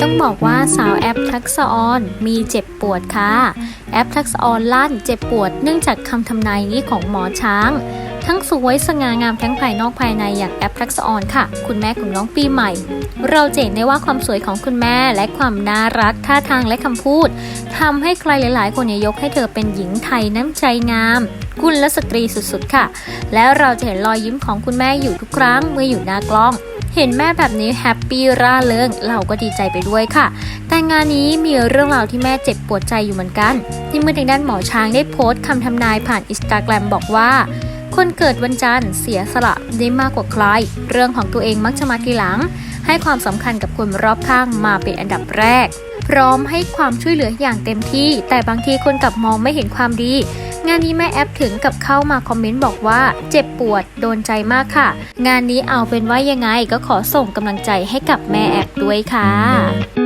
ต้องบอกว่าสาวแอปทักษออนมีเจ็บปวดค่ะ แอปทักษออนลั่นเจ็บปวดเนื่องจากคำทำนายนี้ของหมอช้าง ทั้งสวยสง่างามทั้งภายนอกภายในอย่างแอปทักษออนค่ะ คุณแม่ของน้องปีใหม่ เราจะเห็นได้ว่าความสวยของคุณแม่และความน่ารักท่าทางและคำพูดทำให้ใครหลาย ๆ คนยกให้เธอเป็นหญิงไทยน้ำใจงามกุลและสตรีสุด ๆ ค่ะ แล้วเราจะเห็นรอยยิ้มของคุณแม่อยู่ทุกครั้งเมื่ออยู่หน้ากล้อง เห็นแม่แบบนี้แฮปปี้ร่าเริงเราก็ดีใจไปด้วยค่ะ แต่งานนี้มีเรื่องราวที่แม่เจ็บปวดใจอยู่เหมือนกันที่เมื่อทางด้านหมอช้างได้โพสต์คำทำนายผ่านอินสตาแกรมบอกว่าคนเกิดวันจันทร์เสียสละได้มากกว่าใคร เรื่องของตัวเองมักจะมาทีหลัง ให้ความสำคัญกับคนรอบข้างมาเป็นอันดับแรก พร้อมให้ความช่วยเหลืออย่างเต็มที่ แต่บางทีคนกลับมองไม่เห็นความดี งานนี้แม่แอปถึงกับเข้ามาคอมเมนต์บอกว่า เจ็บปวดโดนใจมากค่ะ งานนี้เอาเป็นว่ายังไงก็ขอส่งกำลังใจให้กับแม่แอปด้วยค่ะ